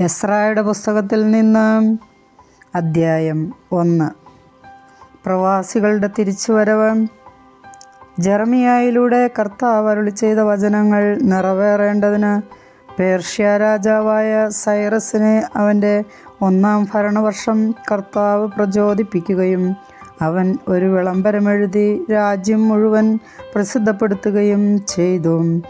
എസ്രായുടെ പുസ്തകത്തിൽ നിന്ന് അദ്ധ്യായം ഒന്ന്. പ്രവാസികളുടെ തിരിച്ചുവരവ്. ജെറമിയായിലൂടെ കർത്താവ് അരുളി ചെയ്ത വചനങ്ങൾ നിറവേറേണ്ടതിന് പേർഷ്യ രാജാവായ സൈറസിനെ അവന്റെ ഒന്നാം ഭരണവർഷം കർത്താവ് പ്രചോദിപ്പിക്കുകയും അവൻ ഒരു വിളംബരമെഴുതി രാജ്യം മുഴുവൻ പ്രസിദ്ധപ്പെടുത്തുകയും ചെയ്തു.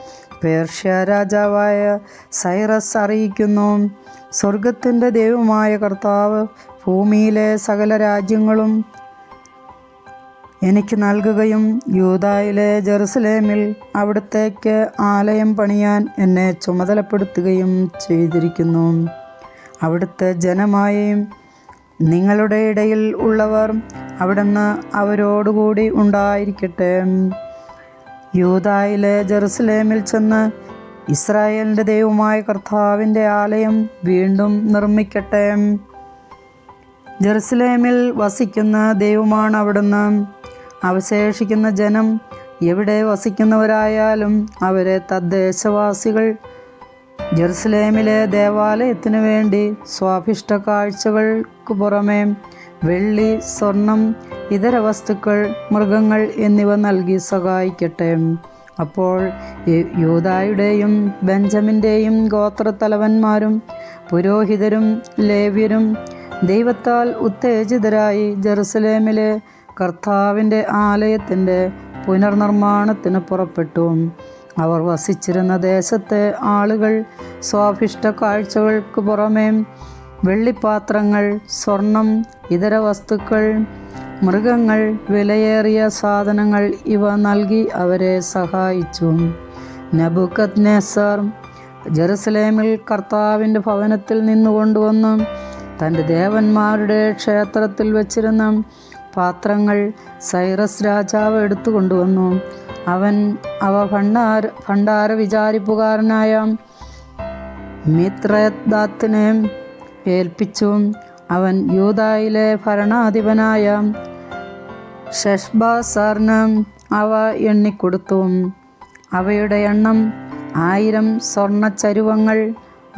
പേർഷ്യ രാജാവായ സൈറസ് അറിയിക്കുന്നു. സ്വർഗത്തിന്റെ ദൈവമായ കർത്താവ് ഭൂമിയിലെ സകല രാജ്യങ്ങളും എനിക്ക് നൽകുകയും യൂതായിലെ ജെറുസലേമിൽ അവിടത്തേക്ക് ആലയം പണിയാൻ എന്നെ ചുമതലപ്പെടുത്തുകയും ചെയ്തിരിക്കുന്നു. അവിടുത്തെ ജനമായി നിങ്ങളുടെ ഇടയിൽ ഉള്ളവർ അവിടുന്ന് അവരോടുകൂടി ഉണ്ടായിരിക്കട്ടെ. യൂതായിലെ ജെറുസലേമിൽ ചെന്ന് ഇസ്രായേലിന്റെ ദൈവമായ കർത്താവിന്റെ ആലയം വീണ്ടും നിർമ്മിക്കട്ടെ. ജെറുസലേമിൽ വസിക്കുന്ന ദൈവമാണ് അവിടുന്ന്. അവശേഷിക്കുന്ന ജനം എവിടെ വസിക്കുന്നവരായാലും അവരെ തദ്ദേശവാസികൾ ജെറുസലേമിലെ ദേവാലയത്തിനു വേണ്ടി സ്വാഭിഷ്ട കാഴ്ചകൾക്ക് പുറമെ വെള്ളി സ്വർണം ഇതര വസ്തുക്കൾ മൃഗങ്ങൾ എന്നിവ നൽകി സഹായിക്കട്ടെ. അപ്പോൾ യൂതായുടെയും ബെഞ്ചമിന്റെയും ഗോത്രത്തലവന്മാരും പുരോഹിതരും ലേവ്യരും ദൈവത്താൽ ഉത്തേജിതരായി ജെറുസലേമിലെ കർത്താവിന്റെ ആലയത്തിന്റെ പുനർനിർമ്മാണത്തിന് പുറപ്പെട്ടു. അവർ വസിച്ചിരുന്ന ദേശത്തെ ആളുകൾ സ്വാഭിഷ്ട കാഴ്ചകൾക്ക് പുറമേ വെള്ളിപ്പാത്രങ്ങൾ സ്വർണം ഇതര വസ്തുക്കൾ മൃഗങ്ങൾ വിലയേറിയ സാധനങ്ങൾ ഇവ നൽകി അവരെ സഹായിച്ചു. നബുക്കത് നെസർ ജെറുസലേമിൽ കർത്താവിന്റെ ഭവനത്തിൽ നിന്ന് കൊണ്ടുവന്നു തന്റെ ദേവന്മാരുടെ ക്ഷേത്രത്തിൽ വച്ചിരുന്ന പാത്രങ്ങൾ സൈറസ് രാജാവ് എടുത്തു കൊണ്ടുവന്നു അവൻ അവ ഭണ്ഡാര ഭണ്ഡാര വിചാരിപ്പുകാരനായ മിത്രദാത്തിനെ ഏൽപ്പിച്ചു അവൻ യൂതായിലെ ഭരണാധിപനായ ഷഷ്ബാസാറിന് അവ എണ്ണിക്കൊടുത്തു. അവയുടെ എണ്ണം ആയിരം സ്വർണച്ചരുവങ്ങൾ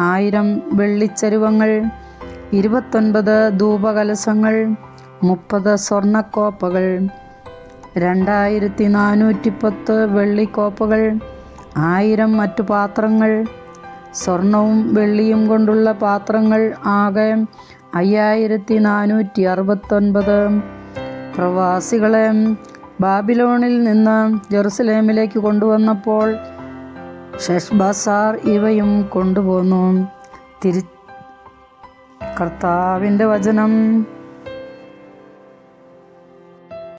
ആയിരം വെള്ളിച്ചരുവങ്ങൾ ഇരുപത്തൊൻപത് ധൂപകലശങ്ങൾ മുപ്പത് സ്വർണക്കോപ്പകൾ രണ്ടായിരത്തി നാനൂറ്റി പത്ത് വെള്ളിക്കോപ്പകൾ ആയിരം മറ്റു പാത്രങ്ങൾ സ്വർണവും വെള്ളിയും കൊണ്ടുള്ള പാത്രങ്ങൾ ആകെ അയ്യായിരത്തി നാനൂറ്റി അറുപത്തൊൻപത് പ്രവാസികളെ ബാബിലോണിൽ നിന്ന് ജെറുസലേമിലേക്ക് കൊണ്ടുവന്നപ്പോൾ ഷെഷ്ബസാർ ഇവയും കൊണ്ടുപോന്നു. തിരി കർത്താവിന്റെ വചനം.